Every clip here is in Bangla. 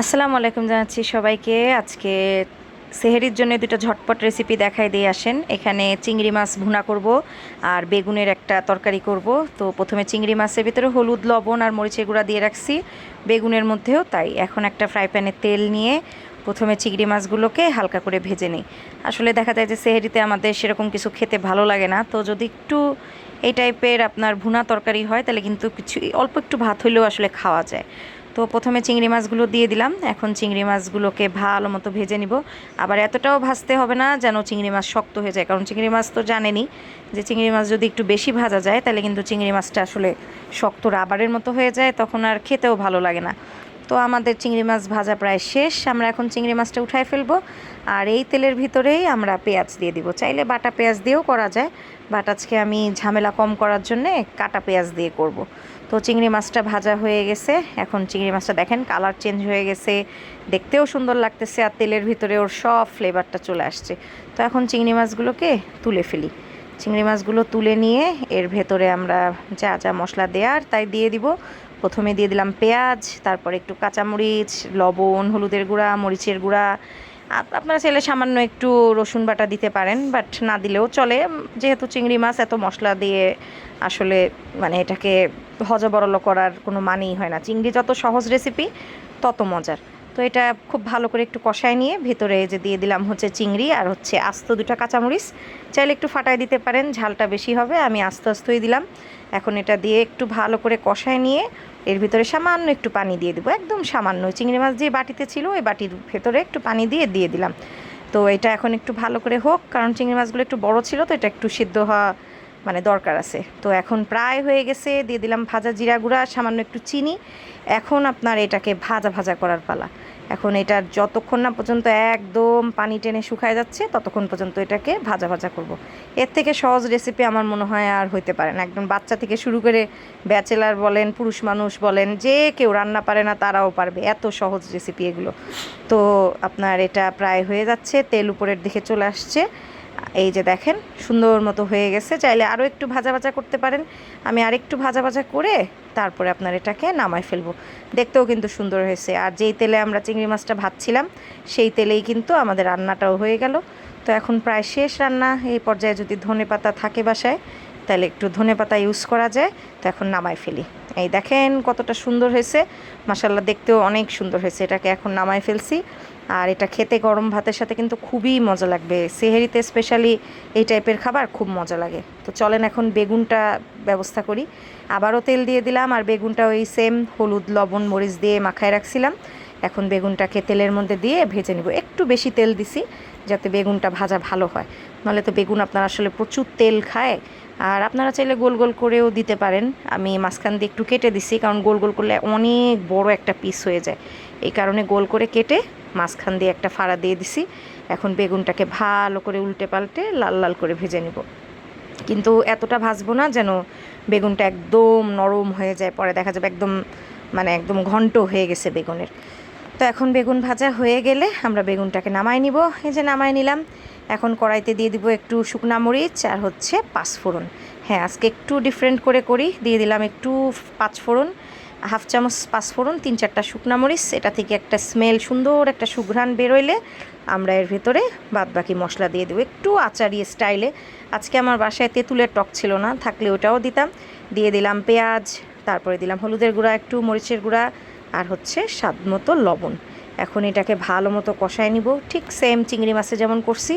আসসালামু আলাইকুম জানাচ্ছি সবাইকে। আজকে সেহেরির জন্য দুটো ঝটপট রেসিপি দেখাই দিয়ে আসেন। এখানে চিংড়ি মাছ ভুনা করব আর বেগুনের একটা তরকারি করব। তো প্রথমে চিংড়ি মাছের ভিতরে হলুদ, লবণ আর মরিচের গুঁড়া দিয়ে রাখছি বেগুনের মধ্যেও। তাই এখন একটা ফ্রাই প্যানে তেল নিয়ে প্রথমে চিংড়ি মাছগুলোকে হালকা করে ভেজে নিই। আসলে দেখা যায় যে সেহেরিতে আমাদের সেরকম কিছু খেতে ভালো লাগে না। তো যদি একটু এই টাইপের আপনার ভুনা তরকারি হয়, তাহলে কিন্তু কিছু অল্প একটু ভাত হইলেও আসলে খাওয়া যায়। তো প্রথমে চিংড়ি মাছগুলো দিয়ে দিলাম। এখন চিংড়ি মাছগুলোকে ভালো মতো ভেজে নিব। আবার এতটাও ভাজতে হবে না যেন চিংড়ি মাছ শক্ত হয়ে যায়। কারণ চিংড়ি মাছ তো জানেনই যে চিংড়ি মাছ যদি একটু বেশি ভাজা যায়, তাহলে কিন্তু চিংড়ি মাছটা আসলে শক্ত রাবারের মতো হয়ে যায়, তখন আর খেতেও ভালো লাগে না। তো আমাদের চিংড়ি মাছ ভাজা প্রায় শেষ। আমরা এখন চিংড়ি মাছটা উঠায় ফেলব। আর এই তেলের ভিতরেই আমরা পেঁয়াজ দিয়ে দিব। চাইলে বাটা পেঁয়াজ দিয়েও করা যায়। বাট আজকে আমি ঝামেলা কম করার জন্যে কাটা পেঁয়াজ দিয়ে করব। তো চিংড়ি মাছটা ভাজা হয়ে গেছে। এখন চিংড়ি মাছটা দেখেন কালার চেঞ্জ হয়ে গেছে। দেখতেও সুন্দর লাগতেছে আর তেলের ভিতরে ওর সব ফ্লেভারটা চলে আসছে। তো এখন চিংড়ি মাছগুলোকে তুলে ফেলি। চিংড়ি মাছগুলো তুলে নিয়ে এর ভেতরে আমরা যা যা মশলা দেওয়ার তাই দিয়ে দিব। প্রথমে দিয়ে দিলাম পেঁয়াজ, তারপর একটু কাঁচামরিচ, লবণ, হলুদের গুঁড়া, মরিচের গুঁড়া আপনারা চাইলে সামান্য একটু রসুন বাটা দিতে পারেন বাট না দিলেও চলে। যেহেতু চিংড়ি মাছ, এত মশলা দিয়ে আসলে মানে এটাকে হজবরল করার কোনো মানেই হয় না। চিংড়ি যত সহজ রেসিপি তত মজার। তো এটা খুব ভালো করে একটু কষায় নিয়ে ভেতরে যে দিয়ে দিলাম হচ্ছে চিংড়ি আর হচ্ছে আস্ত দুটা কাঁচামরিচ। চাইলে একটু ফাটায় দিতে পারেন, ঝালটা বেশি হবে, আমি আস্তে আস্তেই দিলাম। এখন এটা দিয়ে একটু ভালো করে কষায় নিয়ে এর ভিতরে সামান্য একটু পানি দিয়ে দেবো। একদম সামান্য। চিংড়ি মাছ যে বাটিতে ছিল, ওই বাটির ভেতরে একটু পানি দিয়ে দিয়ে দিলাম। তো এটা এখন একটু ভালো করে হোক, কারণ চিংড়ি মাছগুলো একটু বড় ছিল, তো এটা একটু সিদ্ধ হওয়া মানে দরকার আছে। তো এখন প্রায় হয়ে গেছে, দিয়ে দিলাম ভাজা জিরা গুঁড়া, সামান্য একটু চিনি। এখন আপনার এটাকে ভাজা ভাজা করার পালা। এখন এটা যতক্ষণ না পর্যন্ত একদম পানি টেনে শুকায় যাচ্ছে, ততক্ষণ পর্যন্ত এটাকে ভাজা ভাজা করব। এর থেকে সহজ রেসিপি আমার মনে হয় আর হইতে পারে না। একদম বাচ্চা থেকে শুরু করে ব্যাচেলার বলেন, পুরুষ মানুষ বলেন, যে কেউ রান্না পারে না তারাও পারবে। এত সহজ রেসিপি এগুলো। তো আপনার এটা প্রায় হয়ে যাচ্ছে, তেল উপরের দিকে চলে আসছে। এই যে দেখেন, সুন্দর মতো হয়ে গেছে। চাইলে আরও একটু ভাজা ভাজা করতে পারেন। আমি আর একটু ভাজা ভাজা করে তারপরে আপনার এটাকে নামায় ফেলব। দেখতেও কিন্তু সুন্দর হয়েছে। আর যেই তেলে আমরা চিংড়ি মাছটা ভাজছিলাম, সেই তেলেই কিন্তু আমাদের রান্নাটাও হয়ে গেল। তো এখন প্রায় শেষ রান্না। এই পর্যায়ে যদি ধনে পাতা থাকে বাসায় তাহলে একটু ধনে পাতা ইউজ করা যায়, তো এখন নামায় ফেলি। এই দেখেন কতটা সুন্দর হয়েছে। মাসাল্লাহ দেখতেও অনেক সুন্দর হয়েছে, এটাকে এখন নামায় ফেলছি। আর এটা খেতে গরম ভাতের সাথে কিন্তু খুবই মজা লাগবে। সেহেরিতে স্পেশালি এই টাইপের খাবার খুব মজা লাগে। তো চলেন এখন বেগুনটা ব্যবস্থা করি। আবারও তেল দিয়ে দিলাম, আর বেগুনটা ওই সেম হলুদ, লবণ, মরিচ দিয়ে মাখায় রাখছিলাম। এখন বেগুনটাকে তেলের মধ্যে দিয়ে ভেজে নিব। একটু বেশি তেল দিছি, যাতে বেগুনটা ভাজা ভালো হয়। নাহলে তো বেগুন আপনার আসলে প্রচুর তেল খায়। আর আপনারা চাইলে গোল গোল করেও দিতে পারেন। আমি মাঝখান দিয়ে একটু কেটে দিছি, কারণ গোল গোল করলে অনেক বড় একটা পিস হয়ে যায়। এই কারণে গোল করে কেটে মাঝখান দিয়ে একটা ফাড়া দিয়ে দিছি। এখন বেগুনটাকে ভালো করে উল্টে পাল্টে লাল লাল করে ভেজে নিব। কিন্তু এতটা ভাজবো না যেন বেগুনটা একদম নরম হয়ে যায়, পরে দেখা যাবে একদম মানে একদম ঘন্ট হয়ে গেছে বেগুনের। তো এখন বেগুন ভাজা হয়ে গেলে আমরা বেগুনটাকে নামাই নিব। এই যে নামাই নিলাম। এখন কড়াইতে দিয়ে দিব একটু শুকনা মরিচ আর হচ্ছে পাঁচফোড়ন হ্যাঁ আজকে একটু ডিফারেন্ট করে করি। দিয়ে দিলাম একটু পাঁচফোড়ন হাফ চামচ পাঁচফোড়ন তিন চারটা শুকনা মরিচ। এটা থেকে একটা স্মেল সুন্দর একটা সুঘ্রাণ বেরোইলে আমরা এর ভেতরে বাদ বাকি মশলা দিয়ে দেবো। একটু আচারি স্টাইলে আজকে আমার বাসায় তেঁতুলের টক ছিল না, থাকলে ওটাও দিতাম। দিয়ে দিলাম পেঁয়াজ, তারপরে দিলাম হলুদের গুঁড়া, একটু মরিচের গুঁড়া আর হচ্ছে স্বাদ মতো লবণ। এখন এটাকে ভালো মতো কষায় নিব। ঠিক সেম চিংড়ি মাছে যেমন করছি।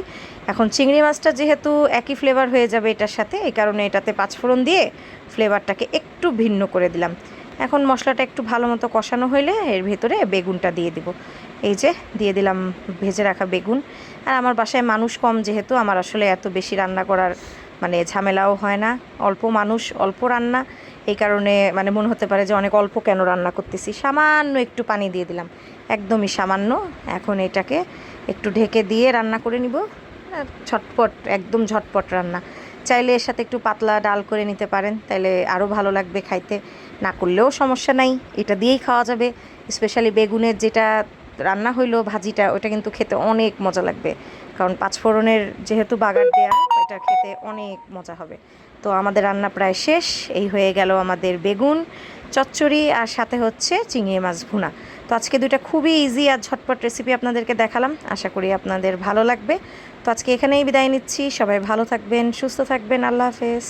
এখন চিংড়ি মাছটা যেহেতু একই ফ্লেভার হয়ে যাবে এটার সাথে, এই কারণে এটাতে পাঁচফোড়ন দিয়ে ফ্লেভারটাকে একটু ভিন্ন করে দিলাম। এখন মশলাটা একটু ভালো মতো কষানো হইলে এর ভেতরে বেগুনটা দিয়ে দিব। এই যে, দিয়ে দিলাম ভেজে রাখা বেগুন। আর আমার বাসায় মানুষ কম যেহেতু, আমার আসলে এত বেশি রান্না করার মানে ঝামেলাও হয় না। অল্প মানুষ, অল্প রান্না। এই কারণে মানে মনে হতে পারে যে অনেক অল্প কেন রান্না করতেছি। সামান্য একটু পানি দিয়ে দিলাম। একদমই সামান্য। এখন এটাকে একটু ঢেকে দিয়ে রান্না করে নিব। ঝটপট, একদম ঝটপট রান্না। চাইলে এর সাথে একটু পাতলা ডাল করে নিতে পারেন। তাইলে আরও ভালো লাগবে খাইতে। না করলেও সমস্যা নাই। এটা দিয়েই খাওয়া যাবে। স্পেশালি বেগুনের যেটা রান্না হইল ভাজিটা, ওটা কিন্তু খেতে অনেক মজা লাগবে। কারণ পাঁচফোড়নের যেহেতু বাগার দেয়া এটা খেতে অনেক মজা হবে। তো আমাদের রান্না প্রায় শেষ, এই হয়ে গেল আমাদের বেগুন, চচ্চড়ি আর সাথে হচ্ছে চিংড়ি মাছ ভুনা। তো আজকে দুইটা খুবই ইজি আর ঝটপট রেসিপি আপনাদেরকে দেখালাম, আশা করি আপনাদের ভালো লাগবে। তো আজকে এখানেই বিদায় নিচ্ছি, সবাই ভালো থাকবেন, সুস্থ থাকবেন, আল্লাহ হাফেজ।